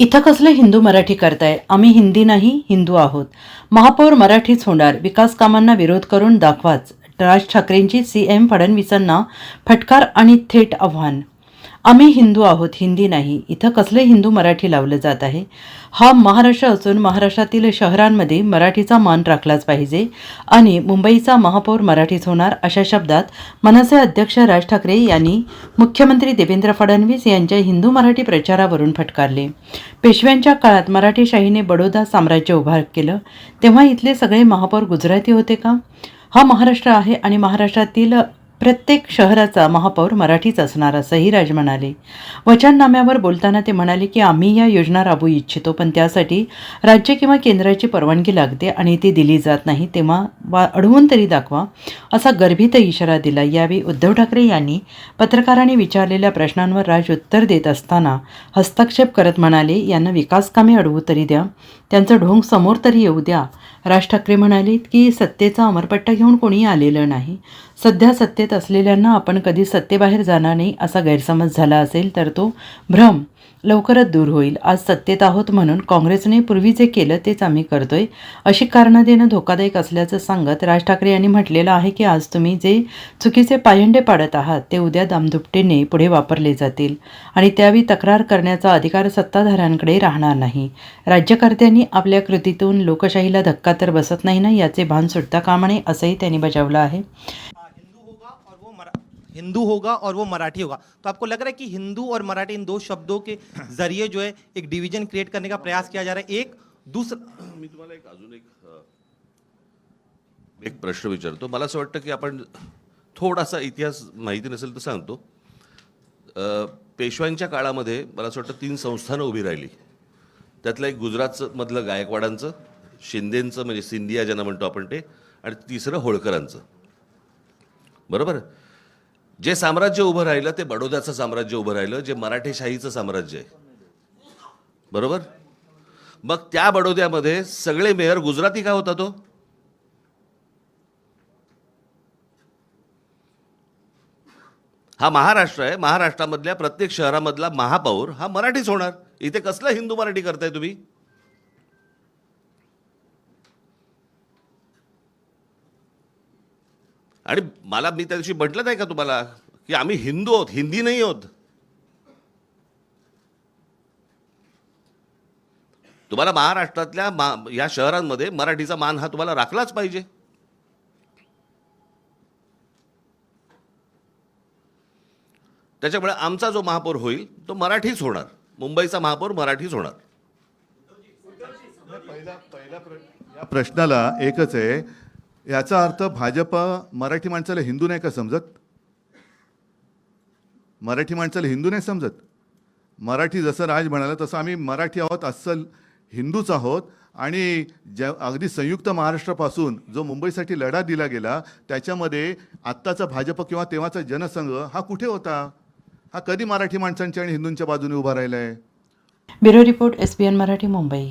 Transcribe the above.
इथं कसलं हिंदू मराठी करताय? आम्ही हिंदी नाही हिंदू आहोत. महापौर मराठीच होणार. विकास कामांना विरोध करून दाखवाच. राज ठाकरेंची सी एम फडणवीसांना फटकार आणि थेट आव्हान. आम्ही हिंदू आहोत हिंदी नाही. इथं कसले हिंदू मराठी लावलं जात आहे? हा महाराष्ट्र असून महाराष्ट्रातील शहरांमध्ये मराठीचा मान राखलाच पाहिजे आणि मुंबईचा महापौर मराठीच होणार अशा शब्दात मनसे अध्यक्ष राज ठाकरे यांनी मुख्यमंत्री देवेंद्र फडणवीस यांच्या हिंदू मराठी प्रचारावरून फटकारले. पेशव्यांच्या काळात मराठीशाहीने बडोदा साम्राज्य उभार केलं. तेव्हा इथले सगळे महापौर गुजराती होते का? हा महाराष्ट्र आहे आणि महाराष्ट्रातील प्रत्येक शहराचा महापौर मराठीच असणार असंही राज म्हणाले. वचननाम्यावर बोलताना ते म्हणाले की आम्ही या योजना राबवू इच्छितो पण त्यासाठी राज्य किंवा केंद्राची परवानगी लागते आणि ती दिली जात नाही तेव्हा वा अडवून तरी दाखवा असा गर्भित इशारा दिला. यावेळी उद्धव ठाकरे यांनी पत्रकारांनी विचारलेल्या प्रश्नांवर राज उत्तर देत असताना हस्तक्षेप करत म्हणाले यांना विकासकामे अडवू तरी द्या. त्यांचं ढोंग समोर तरी येऊ द्या. राज ठाकरे म्हणाले की सत्तेचा अमरपट्टा घेऊन कोणी आलेलं नाही. सध्या सत्तेत असलेल्यांना आपण कधी सत्तेबाहेर जाणार नाही असा गैरसमज झाला असेल तर तो भ्रम लवकरच दूर होईल. आज सत्तेत आहोत म्हणून काँग्रेसने पूर्वी जे केलं तेच आम्ही करतोय. अशी कारणं देणं धोकादायक असल्याचं सांगत राज ठाकरे यांनी म्हटलेलं आहे की आज तुम्ही जे चुकीचे पायंडे पाडत आहात ते उद्या दामधुपटीने पुढे वापरले जातील आणि त्यावेळी तक्रार करण्याचा अधिकार सत्ताधाऱ्यांकडे राहणार नाही. राज्यकर्त्यांनी आपल्या कृतीतून लोकशाहीला धक्का तर बसत नाही ना याचे भान सुटता कामा नये असंही त्यांनी बजावलं आहे हिंदू होगा और वो मरा हिंदू होगा और वो मराठी होगा। तो आपको लग रहा है कि हिंदू और मराठी इन दो शब्दों के जरिए जो है एक डिवीजन क्रिएट करने का प्रयास किया जा रहा है। एक दूसरा मी तुम्हाला एक अजून एक एक प्रश्न विचारतो. मला असं वाटतं की आपण थोडासा इतिहास माहिती नसेल तर सांगतो. पेशव्यांच्या काळामध्ये मला असं वाटतं तीन संस्थानं उभी राहिली. त्यातलं एक गुजरातचं मधलं गायकवाडांचं शिंदेंचं म्हणजे सिंधिया ज्यांना म्हणतो आपण ते आणि तिसरं होळकरांचं. बरोबर? जे साम्राज्य उभं राहिलं ते बडोद्याचं साम्राज्य उभं राहिलं जे मराठेशाहीचं साम्राज्य आहे. बरोबर? मग त्या बडोद्यामध्ये सगळे मेयर गुजराती का होता तो? हा महाराष्ट्र आहे. महाराष्ट्रामधल्या प्रत्येक शहरामधला महापौर हा मराठीच होणार. इथे कसलं हिंदू मराठी करताय तुम्ही? आणि मला मी त्या दिवशी म्हटलं नाही का तुम्हाला की आम्ही हिंदू आहोत हिंदी नाही आहोत. तुम्हाला महाराष्ट्रातल्या मा या शहरांमध्ये मराठीचा मान हा तुम्हाला राखलाच पाहिजे. त्याच्यामुळे आमचा जो महापौर होईल तो मराठीच होणार. मुंबईचा महापौर मराठीच होणार. पहिला पहिला प्र या प्रश्नाला एकच आहे याचा अर्थ भाजप मराठी माणसाला हिंदू नाही का समजत? मराठी माणसाला हिंदू नाही समजत? मराठी जसं राज म्हणाला तसं आम्ही मराठी आहोत अस्सल हिंदूच आहोत. आणि ज्या अगदी संयुक्त महाराष्ट्रापासून जो मुंबईसाठी लढा दिला गेला त्याच्यामध्ये आत्ताचा भाजप किंवा तेव्हाचा जनसंघ हा कुठे होता? हा कधी मराठी माणसांच्या आणि हिंदूंच्या बाजूने उभा राहिला आहे bureau report S N Marathi Mumbai.